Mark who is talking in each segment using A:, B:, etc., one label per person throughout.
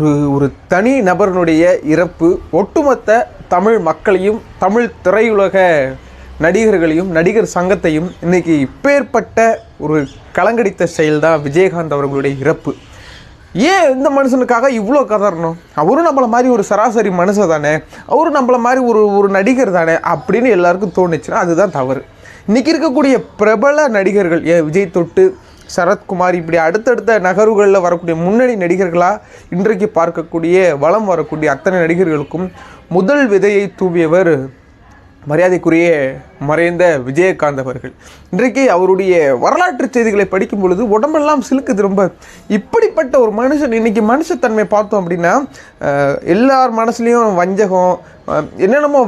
A: ஒரு ஒரு தனி நபரனுடைய இறப்பு ஒட்டுமொத்த தமிழ் மக்களையும் தமிழ் திரையுலக நடிகர்களையும் நடிகர் சங்கத்தையும் இன்னைக்கு இப்பேற்பட்ட ஒரு கலங்கடித்த செயல்தான் விஜயகாந்த் அவர்களுடைய இறப்பு. ஏன் இந்த மனுஷனுக்காக இவ்வளோ கதறணும்? அவரும் நம்மளை மாதிரி ஒரு சராசரி மனுஷன் தானே. அவரும் நம்மளை மாதிரி ஒரு ஒரு நடிகர் தானே அப்படின்னு எல்லாருக்கும் தோணுச்சுன்னா அதுதான் தவறு. இன்றைக்கி இருக்கக்கூடிய பிரபல நடிகர்கள் ஏன் விஜய் தொட்டு சரத்குமார் இப்படி அடுத்தடுத்த நகர்வுகளில் வரக்கூடிய முன்னணி நடிகர்களாக இன்றைக்கு பார்க்கக்கூடிய வளம் வரக்கூடிய அத்தனை நடிகர்களுக்கும் முதல் விதையை தூவியவர் மரியாதைக்குரிய மறைந்த விஜயகாந்த் அவர்கள். இன்றைக்கு அவருடைய வரலாற்று செய்திகளை படிக்கும் பொழுது உடம்பெல்லாம் சிலுக்குது ரொம்ப. இப்படிப்பட்ட ஒரு மனுஷன் இன்றைக்கி மனுஷத்தன்மை பார்த்தோம் அப்படின்னா எல்லார் மனசுலேயும் வஞ்சகம் என்னென்னமோ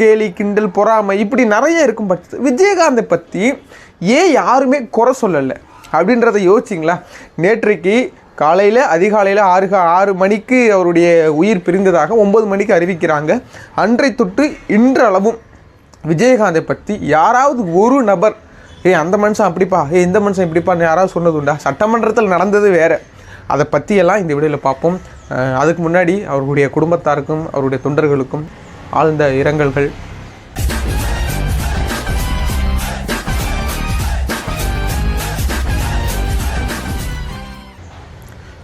A: கேலி கிண்டல் பொறாமை இப்படி நிறைய இருக்கும் பட்சத்து விஜயகாந்தை பற்றி ஏன் யாருமே குறை சொல்லலை? அப்படின்றத யோசிச்சிங்களா? நேற்றைக்கு காலையில் அதிகாலையில் ஆறு ஆறு மணிக்கு அவருடைய உயிர் பிரிந்ததாக ஒம்பது மணிக்கு அறிவிக்கிறாங்க. அன்றை தொட்டு இன்றளவும் விஜயகாந்தை பற்றி யாராவது ஒரு நபர் ஏய் அந்த மனுஷன் அப்படிப்பா ஏய் இந்த மனுஷன் இப்படிப்பான்னு யாராவது சொன்னது உண்டா? சட்டமன்றத்தில் நடந்தது வேறு. அதை பற்றியெல்லாம் இந்த வீடியோவில் பார்ப்போம். அதுக்கு முன்னாடி அவர்களுடைய குடும்பத்தாருக்கும் அவருடைய தொண்டர்களுக்கும் ஆழ்ந்த இரங்கல்கள்.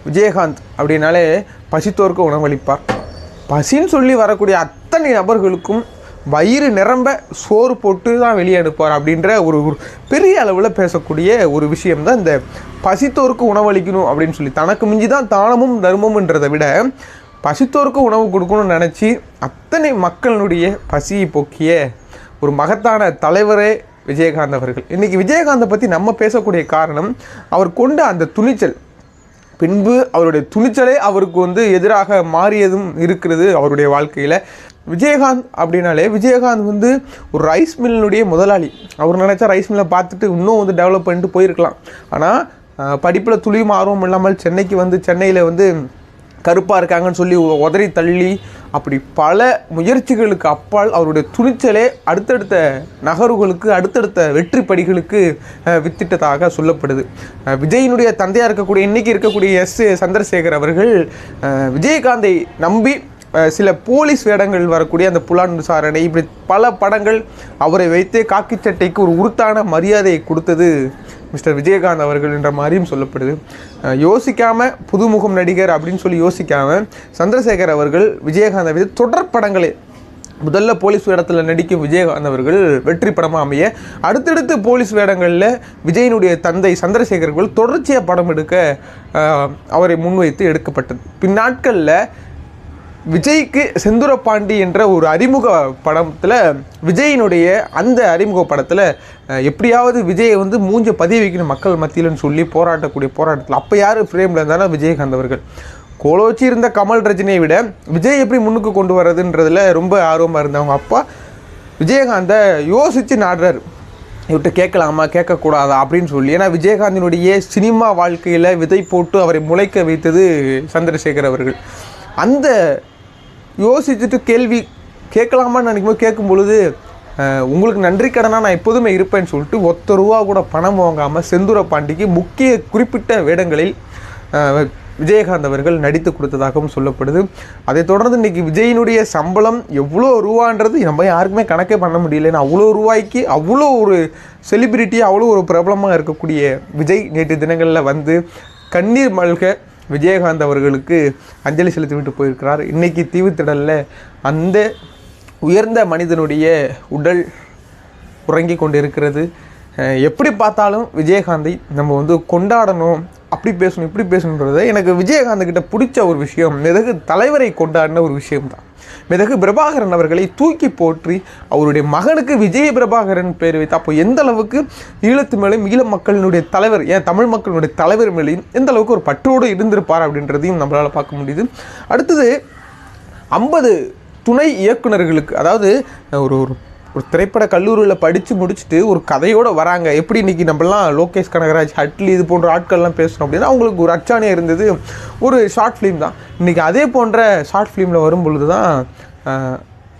A: விஜயகாந்த் அப்படின்னாலே பசித்தோருக்கு உணவளிப்பார். பசின்னு சொல்லி வரக்கூடிய அத்தனை நபர்களுக்கும் வயிறு நிரம்ப சோறு போட்டு தான் வெளியே அனுப்பார் அப்படின்ற ஒரு ஒரு பெரிய அளவில் பேசக்கூடிய ஒரு விஷயம் தான் இந்த பசித்தோருக்கு உணவளிக்கணும் அப்படின்னு சொல்லி. தனக்கு மிஞ்சி தான் தானமும் தர்மம்ன்றதை விட பசித்தோருக்கு உணவு கொடுக்கணும்னு நினச்சி அத்தனை மக்களுடைய பசியை போக்கிய ஒரு மகத்தான தலைவரே விஜயகாந்த் அவர்கள். இன்றைக்கி விஜயகாந்தை பற்றி நம்ம பேசக்கூடிய காரணம் அவர் கொண்ட அந்த துணிச்சல் பின்பு அவருடைய துணிச்சலே அவருக்கு வந்து எதிராக மாறியதும் இருக்கிறது அவருடைய வாழ்க்கையில். விஜயகாந்த் அப்படின்னாலே விஜயகாந்த் வந்து ஒரு ரைஸ் மில்லினுடைய முதலாளி. அவர் நினச்சா ரைஸ் மில்லை பார்த்துட்டு இன்னும் வந்து டெவலப் பண்ணிட்டு போயிருக்கலாம். ஆனால் படிப்பில் துளியும் ஆர்வம் இல்லாமல் சென்னைக்கு வந்து சென்னையில் வந்து கருப்பாக இருக்காங்கன்னு சொல்லி உதறி தள்ளி அப்படி பல முயற்சிகளுக்கு அப்பால் அவருடைய துணிச்சலே அடுத்தடுத்த நகர்வுகளுக்கு அடுத்தடுத்த வெற்றி படிகளுக்கு வித்திட்டதாக சொல்லப்படுது. விஜயினுடைய தந்தையாக இருக்கக்கூடிய இன்னைக்கு இருக்கக்கூடிய எஸ் சந்திரசேகர் அவர்கள் விஜயகாந்தை நம்பி சில போலீஸ் வேடங்கள் வரக்கூடிய அந்த புலான் விசாரணை இப்படி பல படங்கள் அவரை வைத்தே காக்கி சட்டைக்கு ஒரு உருத்தான மரியாதையை கொடுத்தது மிஸ்டர் விஜயகாந்த் அவர்கள் என்ற மாதிரியும் சொல்லப்படுது. யோசிக்காமல் புதுமுகம் நடிகர் அப்படின்னு சொல்லி யோசிக்காமல் சந்திரசேகர் அவர்கள் விஜயகாந்த் மீது தொடர் படங்களே முதல்ல போலீஸ் வேடத்தில் நடிக்கும் விஜயகாந்த் அவர்கள் வெற்றி படமாக அமைய அடுத்தடுத்து போலீஸ் வேடங்களில் விஜயனுடைய தந்தை சந்திரசேகர்கள் தொடர்ச்சியாக படம் எடுக்க அவரை முன்வைத்து எடுக்கப்பட்டது. பின்னாட்களில் விஜய்க்கு செந்துர பாண்டி என்ற ஒரு அறிமுக படத்தில் விஜயினுடைய அந்த அறிமுக படத்தில் எப்படியாவது விஜயை வந்து மூஞ்ச பதிய வைக்கணும் மக்கள் மத்தியில்னு சொல்லி போராட்டக்கூடிய போராட்டத்தில். அப்போ யார் ஃப்ரேமில் இருந்தாலும் விஜயகாந்த் அவர்கள். கோலோச்சி இருந்த கமல் ரஜினியை விட விஜய் எப்படி முன்னுக்கு கொண்டு வர்றதுன்றதில் ரொம்ப ஆர்வமாக இருந்தவங்க. அப்பா விஜயகாந்தை யோசித்து நாடுறார். இவர்கிட்ட கேட்கலாமா கேட்கக்கூடாதா அப்படின்னு சொல்லி. ஏன்னா விஜயகாந்தினுடைய சினிமா வாழ்க்கையில் விதை போட்டு அவரை முளைக்க வைத்தது சந்திரசேகர் அவர்கள். அந்த யோசிச்சுட்டு கேள்வி கேட்கலாமான்னு நினைக்கும்போது கேட்கும் பொழுது உங்களுக்கு நன்றி கடனாக நான் எப்போதுமே இருப்பேன்னு சொல்லிட்டு ஒத்த ரூபா கூட பணம் வாங்காமல் செந்தூர பாண்டிக்கு முக்கிய குறிப்பிட்ட வேடங்களில் விஜயகாந்த் அவர்கள் நடித்து கொடுத்ததாகவும் சொல்லப்படுது. அதை தொடர்ந்து இன்னைக்கு விஜயினுடைய சம்பளம் எவ்வளோ ரூபான்றது நம்ம யாருக்குமே கணக்கே பண்ண முடியல. ஏன்னா அவ்வளோ ரூபாய்க்கு அவ்வளோ ஒரு செலிபிரிட்டி அவ்வளோ ஒரு பிரபலமாக இருக்கக்கூடிய விஜய் நேற்று தினங்களில் வந்து கண்ணீர் மல்க விஜயகாந்த் அவர்களுக்கு அஞ்சலி செலுத்திவிட்டு போயிருக்கிறார். இன்றைக்கி தீவுத்திடலில் அந்த உயர்ந்த மனிதனுடைய உடல் உறங்கி கொண்டிருக்கிறது. எப்படி பார்த்தாலும் விஜயகாந்தை நம்ம வந்து கொண்டாடணும் அப்படி பேசணும் இப்படி பேசணுன்றது எனக்கு விஜயகாந்த் கிட்ட பிடிச்ச ஒரு விஷயம் மிதகு தலைவரை கொண்டாடின ஒரு விஷயம்தான். மிதகு பிரபாகரன் அவர்களை தூக்கி போற்றி அவருடைய மகனுக்கு விஜய பிரபாகரன் பேர் வைத்து அப்போ எந்த அளவுக்கு ஈழத்து மேலேயும் ஈழ மக்களினுடைய தலைவர் ஏன் தமிழ் மக்களினுடைய தலைவர் மேலேயும் எந்த அளவுக்கு ஒரு பற்றோடு இருந்திருப்பார் அப்படின்றதையும் நம்மளால் பார்க்க முடியுது. அடுத்தது ஐம்பது துணை இயக்குனர்களுக்கு அதாவது ஒரு ஒரு ஒரு திரைப்பட கல்லூரியில் படித்து முடிச்சுட்டு ஒரு கதையோடு வராங்க. எப்படி இன்றைக்கி நம்மலாம் லோகேஷ் கனகராஜ் ஹட்லி இது போன்ற ஆட்கள்லாம் பேசணும் அப்படின்னா அவங்களுக்கு ஒரு அச்சாணியாக இருந்தது. ஒரு ஷார்ட் ஃபிலிம் தான். இன்றைக்கி அதே போன்ற ஷார்ட் ஃபிலிமில் வரும் பொழுது தான்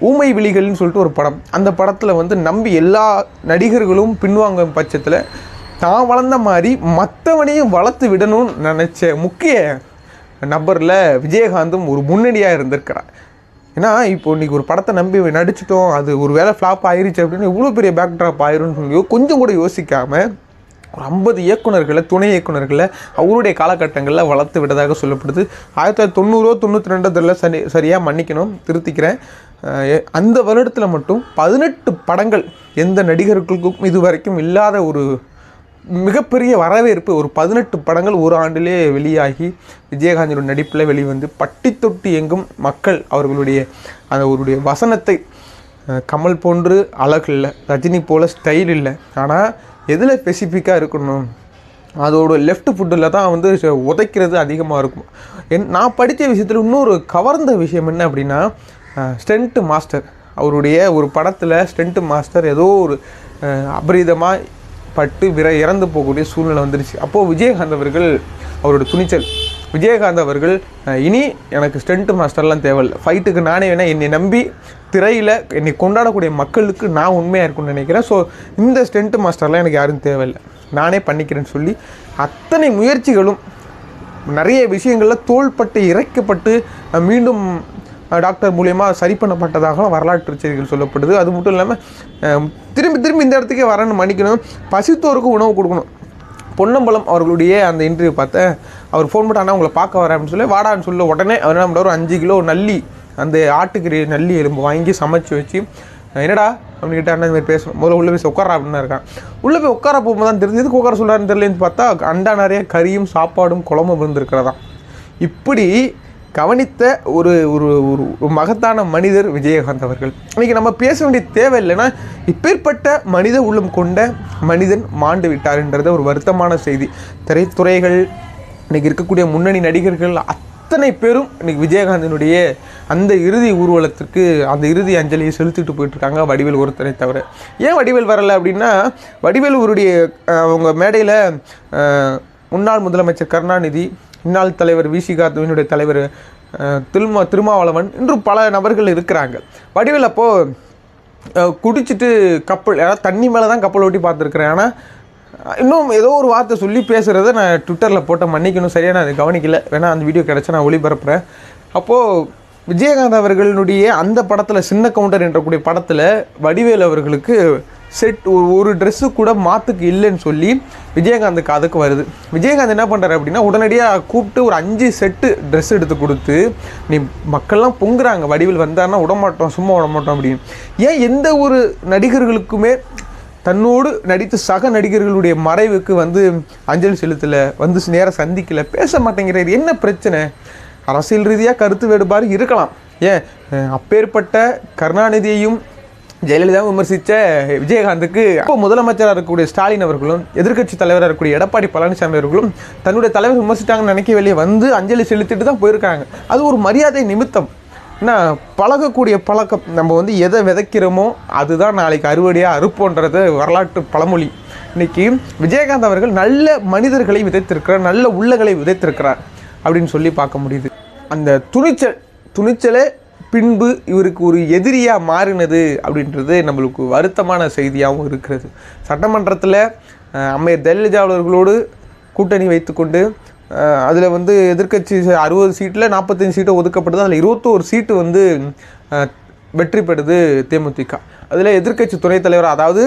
A: ஊமை விழிகள்னு சொல்லிட்டு ஒரு படம். அந்த படத்தில் வந்து நம்பி எல்லா நடிகர்களும் பின்வாங்கும் பட்சத்தில் தான் வளர்ந்த மாதிரி மற்றவனையும் வளர்த்து விடணும்னு நினச்ச முக்கிய நபரில் விஜயகாந்தும் ஒரு முன்னணியாக இருந்திருக்கிறார். ஏன்னா இப்போ இன்னைக்கு ஒரு படத்தை நம்பி நடிச்சிட்டோம் அது ஒரு வேளை ஃப்ளாப் ஆயிருச்சு அப்படின்னு இவ்வளோ பெரிய பேக் ட்ராப் ஆயிரும்னு சொல்லி கொஞ்சம் கூட யோசிக்காமல் ஒரு ஐம்பது இயக்குனர்களை துணை இயக்குனர்களை அவருடைய காலகட்டங்களில் வளர்த்து விட்டதாக சொல்லப்படுது. ஆயிரத்தி தொள்ளாயிரத்தி தொண்ணூறோ தொண்ணூற்றி ரெண்டுல சரி சரியாக மன்னிக்கணும் திருத்திக்கிறேன். அந்த வருடத்தில் மட்டும் பதினெட்டு படங்கள் எந்த நடிகர்களுக்கும் இது வரைக்கும் இல்லாத ஒரு மிகப்பெரிய வரவேற்பு ஒரு பதினெட்டு படங்கள் ஒரு ஆண்டிலே வெளியாகி விஜயகாந்தியோட நடிப்பில் வெளிவந்து பட்டி தொட்டி எங்கும் மக்கள் அவர்களுடைய அந்த அவருடைய வசனத்தை கமல் போன்று அழகு இல்லை ரஜினி போல் ஸ்டைல் இல்லை. ஆனால் எதில் ஸ்பெசிஃபிக்காக இருக்கணும்? அதோட லெஃப்ட் ஃபுட்டில் தான் வந்து உதைக்கிறது அதிகமாக இருக்கும். என் நான் படித்த விஷயத்தில் இன்னொரு கவர்ந்த விஷயம் என்ன அப்படின்னா ஸ்டென்ட்டு மாஸ்டர் அவருடைய ஒரு படத்தில் ஸ்டென்ட்டு மாஸ்டர் ஏதோ ஒரு அபரீதமாக பட்டு விரை இறந்து போகக்கூடிய சூழ்நிலை வந்துருச்சு. அப்போது விஜயகாந்த் அவர்கள் அவரோட துணிச்சல். விஜயகாந்த் அவர்கள் இனி எனக்கு ஸ்டென்ட் மாஸ்டர்லாம் தேவையில்லை. ஃபைட்டுக்கு நானே வேணால் என்னை நம்பி திரையில் என்னை கொண்டாடக்கூடிய மக்களுக்கு நான் உண்மையாக இருக்கும்னு நினைக்கிறேன். ஸோ இந்த ஸ்டண்ட் மாஸ்டர்லாம் எனக்கு யாரும் தேவையில்லை. நானே பண்ணிக்கிறேன்னு சொல்லி அத்தனை முயற்சிகளும் நிறைய விஷயங்களில் தோள்பட்டு இறைக்கப்பட்டு மீண்டும் டாக்டர் மூலியமா சரி பண்ணப்பட்டதாகவும் வரலாற்று செய்திகள் சொல்லப்படுது. அது மட்டும் இல்லாமல் திரும்பி திரும்பி இந்த இடத்துக்கே வரணும் மன்னிக்கணும். பசித்தோருக்கு உணவு கொடுக்கணும். பொன்னம்பலம் அவர்களுடைய அந்த இன்டர்வியூ பார்த்தேன் அவர் ஃபோன் பண்ணி அண்ணா உங்களை பார்க்க வரேன் அப்படின்னு சொல்லி வாடான்னு சொல்ல. உடனே அவர் என்ன ஒரு அஞ்சு கிலோ நல்லி அந்த ஆட்டுக்கறி நல்லி எலும்பு வாங்கி சமைச்சு வச்சு என்னடா? அப்படின்னு கேட்டால் இந்த மாதிரி பேசணும் முதல்ல உள்ளே போய் உட்காரா? அப்படின்னு இருக்கான். உள்ளே போய் உட்கார போகும்போது தான் தெரிஞ்சு எதுக்கு உட்கார சொல்கிறாருன்னு தெரியலன்னு பார்த்தா அண்டா நிறைய கறியும் சாப்பாடும் குழம்பும் இருந்திருக்கிறதா இப்படி கவனித்த ஒரு ஒரு ஒரு மகத்தான மனிதர் விஜயகாந்த் அவர்கள். இன்றைக்கி நம்ம பேச வேண்டிய தேவை இல்லைன்னா இப்பேற்பட்ட மனித உள்ளம் கொண்ட மனிதன் மாண்டு விட்டார்ன்றத ஒரு வருத்தமான செய்தி. திரைத்துறைகள் இன்றைக்கி இருக்கக்கூடிய முன்னணி நடிகர்கள் அத்தனை பேரும் இன்னைக்கு விஜயகாந்தினுடைய அந்த இறுதி ஊர்வலத்திற்கு அந்த இறுதி அஞ்சலியை செலுத்திட்டு போயிட்டுருக்காங்க வடிவேல் ஒருத்தனை தவிர. ஏன் வடிவேல் வரலை அப்படின்னா வடிவேல் அவருடைய அவங்க மேடையில் முன்னாள் முதலமைச்சர் கருணாநிதி முன்னாள் தலைவர் விசிகாத்துவினுடைய தலைவர் திருமா திருமாவளவன். இன்றும் பல நபர்கள் இருக்கிறாங்க. வடிவில் அப்போது குடிச்சிட்டு கப்பல் அதாவது தண்ணி மேலே தான் கப்பல் ஓட்டி பார்த்துருக்குறேன் ஆனால் இன்னும் ஏதோ ஒரு வார்த்தை சொல்லி பேசுகிறத நான் ட்விட்டரில் போட்ட மன்னிக்கணும். சரியாக நான் அதை கவனிக்கல. வேணால் அந்த வீடியோ கிடச்சா நான் ஒளிபரப்புகிறேன் அப்போது விஜயகாந்த் அவர்களுடைய அந்த படத்தில் சின்ன கவுண்டர் என்றக்கூடிய படத்தில் வடிவேல் அவர்களுக்கு செட் ஒரு ட்ரெஸ்ஸு கூட மாற்றுக்கு இல்லைன்னு சொல்லி விஜயகாந்துக்கு அதுக்கு வருது. விஜயகாந்த் என்ன பண்ணுறாரு அப்படின்னா உடனடியாக கூப்பிட்டு ஒரு அஞ்சு செட்டு ட்ரெஸ் எடுத்து கொடுத்து நீ மக்கள்லாம் பொங்குறாங்க வடிவில் வந்தாருன்னா விடமாட்டோம் சும்மா விடமாட்டோம் அப்படின்னு. ஏன் எந்த ஒரு நடிகர்களுக்குமே தன்னோடு நடித்த சக நடிகர்களுடைய மறைவுக்கு வந்து அஞ்சலி செலுத்தலை வந்து நேரம் சந்திக்கல பேச மாட்டேங்கிறார். என்ன பிரச்சனை? அரசியல் ரீதியாக கருத்து வேறுபாடு இருக்கலாம். ஏன்? அப்பேற்பட்ட கருணாநிதியையும் ஜெயலலிதா விமர்சித்த விஜயகாந்துக்கு அப்போ முதலமைச்சராக இருக்கக்கூடிய ஸ்டாலின் அவர்களும் எதிர்க்கட்சி தலைவராக இருக்கக்கூடிய எடப்பாடி பழனிசாமி அவர்களும் தன்னுடைய தலைவர் விமர்சித்தாங்கன்னு நினைக்க வெளியே வந்து அஞ்சலி செலுத்திட்டு தான் போயிருக்காங்க. அது ஒரு மரியாதை நிமித்தம். ஏன்னா பழகக்கூடிய பழக்கம். நம்ம வந்து எதை விதைக்கிறோமோ அதுதான் நாளைக்கு அறுவடையாக அறுப்போன்றது வரலாற்று பழமொழி. இன்றைக்கி விஜயகாந்த் அவர்கள் நல்ல மனிதர்களை விதைத்திருக்கிறார் நல்ல உள்ளங்களை விதைத்திருக்கிறார் அப்படின்னு சொல்லி பார்க்க முடியுது. அந்த துணிச்சல் துணிச்சலே பின்பு இவருக்கு ஒரு எதிரியாக மாறினது அப்படின்றது நம்மளுக்கு வருத்தமான செய்தியாகவும் இருக்கிறது. சட்டமன்றத்தில் அம்மையர் ஜெயலலிதா அவர்களோடு கூட்டணி வைத்துக்கொண்டு அதில் வந்து எதிர்க்கட்சி அறுபது சீட்டில் நாற்பத்தஞ்சு சீட்டு ஒதுக்கப்படுது. அதில் இருபத்தோரு சீட்டு வந்து வெற்றி பெறுது தேமுதிக. அதில் எதிர்க்கட்சி துணைத் தலைவர் அதாவது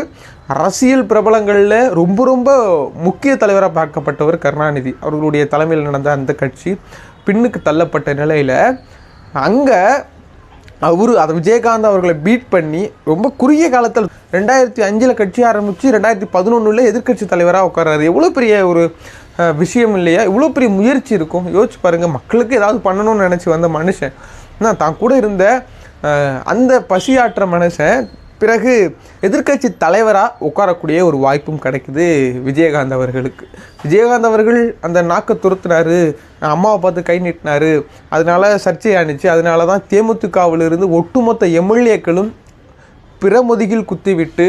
A: அரசியல் பிரபலங்களில் ரொம்ப ரொம்ப முக்கிய தலைவராக பார்க்கப்பட்டவர் கருணாநிதி அவர்களுடைய தலைமையில் நடந்த அந்த கட்சி பின்னுக்கு தள்ளப்பட்ட நிலையில் அங்கே அவரு அதை விஜயகாந்த் அவர்களை பீட் பண்ணி ரொம்ப குறுகிய காலத்தில் ரெண்டாயிரத்தி அஞ்சில் கட்சி ஆரம்பித்து ரெண்டாயிரத்தி பதினொன்றில் எதிர்க்கட்சி தலைவராக உட்கார்றாரு. எவ்வளோ பெரிய ஒரு விஷயம் இல்லையா? இவ்வளோ பெரிய முயற்சி இருக்கும். யோசிச்சு பாருங்கள் மக்களுக்கு ஏதாவது பண்ணணும்னு நினச்சி வந்த மனுஷன். நான் தான் கூட இருந்த அந்த பசியாற்ற மனுஷன் பிறகு எதிர்க்கட்சி தலைவராக உட்காரக்கூடிய ஒரு வாய்ப்பும் கிடைக்குது விஜயகாந்த் அவர்களுக்கு. விஜயகாந்த் அவர்கள் அந்த நாக்கை துரத்துனார் அம்மாவை பார்த்து கை நீட்டினாரு. சர்ச்சை சர்ச்சையானுச்சு அதனால தான் தேமுதிகவிலிருந்து ஒட்டுமொத்த எம்எல்ஏக்களும் பிரமுதுகில் குத்திவிட்டு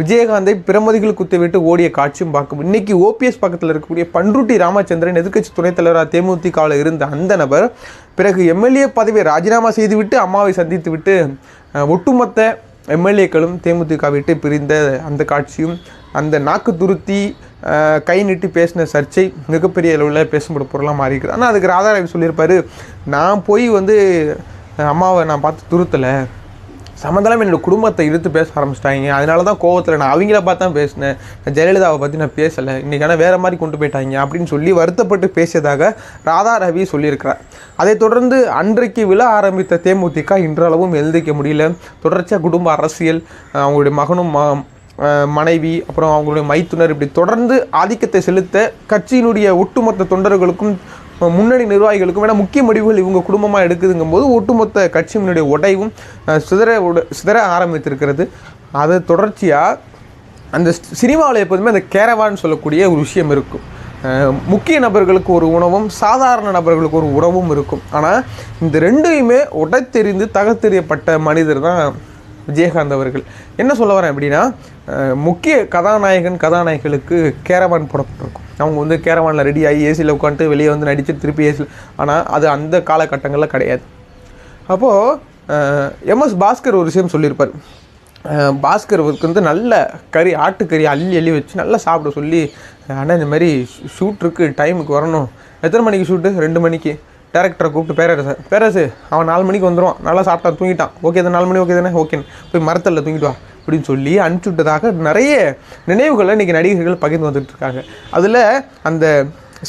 A: விஜயகாந்தை பிறமுதுகில் குத்திவிட்டு ஓடிய காட்சியும் பார்க்கும் இன்னைக்கு ஓபிஎஸ் பக்கத்தில் இருக்கக்கூடிய பன்ருட்டி ராமச்சந்திரன் எதிர்க்கட்சி துணைத் தலைவராக தேமுதிகவில் இருந்த அந்த நபர் பிறகு எம்எல்ஏ பதவியை ராஜினாமா செய்துவிட்டு அம்மாவை சந்தித்து விட்டு ஒட்டுமொத்த எம்எல்ஏக்களும் தேமுதிக விட்டு பிரிந்த அந்த காட்சியும் அந்த நாக்கு துருத்தி கை நீட்டி பேசின சர்ச்சை மிகப்பெரிய அளவில் பேசும்போது பொருளாக மாறிக்கிறது ஆனால் அதுக்கு ராதாராவி சொல்லியிருப்பார் நான் போய் வந்து அம்மாவை நான் பார்த்து துருத்தலை. சம்மந்தம் என்னோடய குடும்பத்தை இழுத்து பேச ஆரம்பிச்சிட்டாங்க. அதனால தான் கோவத்தில் நான் அவங்கள பார்த்து தான் பேசினேன். ஜெயலலிதாவை பற்றி நான் பேசலை. இன்றைக்கான வேறு மாதிரி கொண்டு போயிட்டாங்க அப்படின்னு சொல்லி வருத்தப்பட்டு பேசியதாக ராதா ரவி சொல்லியிருக்கிறார். அதைத் தொடர்ந்து அன்றைக்கு விழ ஆரம்பித்த தேமுதிக இன்றளவும் எழுந்திக்க முடியல. தொடர்ச்சியாக குடும்ப அரசியல் அவங்களுடைய மகனும் ம மனைவி அப்புறம் அவங்களுடைய மைத்துனர் இப்படி தொடர்ந்து ஆதிக்கத்தை செலுத்த கட்சியினுடைய ஒட்டுமொத்த தொண்டர்களுக்கும் முன்னணி நிர்வாகிகளுக்கும் ஏன்னா முக்கிய முடிவுகள் இவங்க குடும்பமாக எடுக்குதுங்கும் போது ஒட்டுமொத்த கட்சியினுடைய உடைவும் சிதற உட சிதற ஆரம்பித்திருக்கிறது. அது தொடர்ச்சியாக அந்த சினிமாவில் எப்போதுமே அந்த கேரவான்னு சொல்லக்கூடிய ஒரு விஷயம் இருக்கும். முக்கிய நபர்களுக்கு ஒரு உணவும் சாதாரண நபர்களுக்கு ஒரு உணவும் இருக்கும். ஆனால் இந்த ரெண்டையுமே உடைத்தெறிந்து தகத்தெறியப்பட்ட மனிதர் தான் விஜயகாந்த் அவர்கள். என்ன சொல்ல வரேன் அப்படின்னா முக்கிய கதாநாயகன் கதாநாயகிகளுக்கு கேரவான் போடப்பட்டிருக்கும். அவங்க வந்து கேரவானில் ரெடி ஆகி ஏசியில் உட்காந்துட்டு வெளியே வந்து நடித்து திருப்பி ஏசியில் ஆனால் அது அந்த காலகட்டங்களில் கிடையாது. அப்போது எம்எஸ் பாஸ்கர் ஒரு விஷயம் சொல்லியிருப்பார். பாஸ்கருக்கு பாஸ்கர் வந்து நல்ல கறி ஆட்டுக்கறி அள்ளி அள்ளி வச்சு நல்லா சாப்பிட சொல்லி ஆனால் இந்த மாதிரி ஷூட்ருக்கு டைமுக்கு வரணும். எத்தனை மணிக்கு ஷூட்டு ரெண்டு மணிக்கு. டேரக்டரை கூப்பிட்டு பேரரசு பேரரசு அவன் நாலு மணிக்கு வந்துடுவான் நல்லா சாப்பிட்டான் தூங்கிட்டான். ஓகே தான் நாலு மணி ஓகே தானே? ஓகேன்னு போய் மரத்தில் தூங்கிட்டு வா. அப்படின்னு சொல்லி அனுப்பிச்சு விட்டதாக நிறைய நினைவுகளை இன்றைக்கி நடிகர்கள் பகிர்ந்து வந்துட்டு இருக்காங்க. அதில் அந்த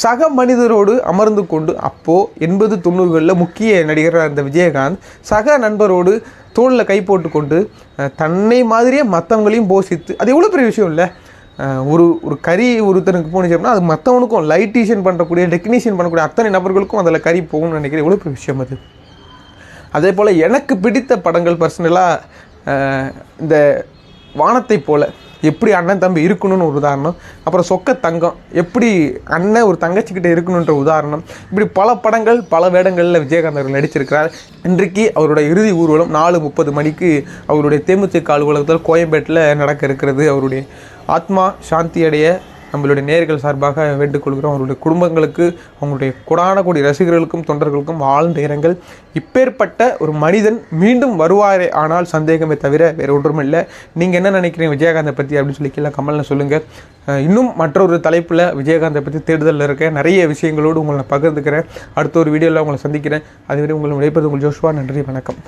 A: சக மனிதரோடு அமர்ந்து கொண்டு அப்போது எண்பது தொண்ணூறுகளில் முக்கிய நடிகராக இருந்த விஜயகாந்த் சக நண்பரோடு தோளில் கை போட்டுக்கொண்டு கொண்டு தன்னை மாதிரியே மற்றவங்களையும் போஷித்து அது எவ்வளோ பெரிய விஷயம் இல்லை? ஒரு ஒரு கறி ஒருத்தனுக்கு போணுச்சு அப்படின்னா அது மற்றவனுக்கும் லைட்டீஷியன் பண்ணக்கூடிய டெக்னீஷியன் பண்ணக்கூடிய அத்தனை நபர்களுக்கும் அதில் கறி போகணும்னு நினைக்கிறேன். எவ்வளோ பெரிய விஷயம் அது? அதே போல் எனக்கு பிடித்த படங்கள் பர்சனலாக இந்த வானத்தை போல் எப்படி அண்ணன் தம்பி இருக்கணும்னு ஒரு உதாரணம் அப்புறம் சொக்க தங்கம் எப்படி அண்ணன் ஒரு தங்கச்சிக்கிட்ட இருக்கணுன்ற உதாரணம் இப்படி பல படங்கள் பல வேடங்களில் விஜயகாந்த் அவர்கள் நடிச்சிருக்கிறார். இன்றைக்கு அவருடைய இறுதி ஊர்வலம் நாலு முப்பது மணிக்கு அவருடைய தேமுதிக அலுவலகத்தில் கோயம்பேட்டில் நடக்க இருக்கிறது அவருடைய ஆத்மா சாந்தி அடைய நம்மளுடைய நேர்கள் சார்பாக வேண்டுகொள்கிறோம் அவருடைய குடும்பங்களுக்கு அவங்களுடைய கொடான கோடி ரசிகர்களுக்கும் தொண்டர்களுக்கும் ஆழ்ந்த இரங்கல். இப்பேற்பட்ட ஒரு மனிதன் மீண்டும் வருவாரே ஆனால் சந்தேகமே தவிர வேறு ஒன்றும் இல்லை நீங்கள் என்ன நினைக்கிறீங்க விஜயகாந்தை பற்றி அப்படின்னு சொல்லி கீழே கமலில் சொல்லுங்கள் இன்னும் மற்றொரு தலைப்பில் விஜயகாந்தை பற்றி தேடுதலில் இருக்க நிறைய விஷயங்களோடு உங்களை நான் பகிர்ந்துக்கிறேன். அடுத்த ஒரு வீடியோவில் உங்களை சந்திக்கிறேன். அதுவரை உங்களை விடைப்பது உங்கள் ஜோஷ்வா. நன்றி வணக்கம்.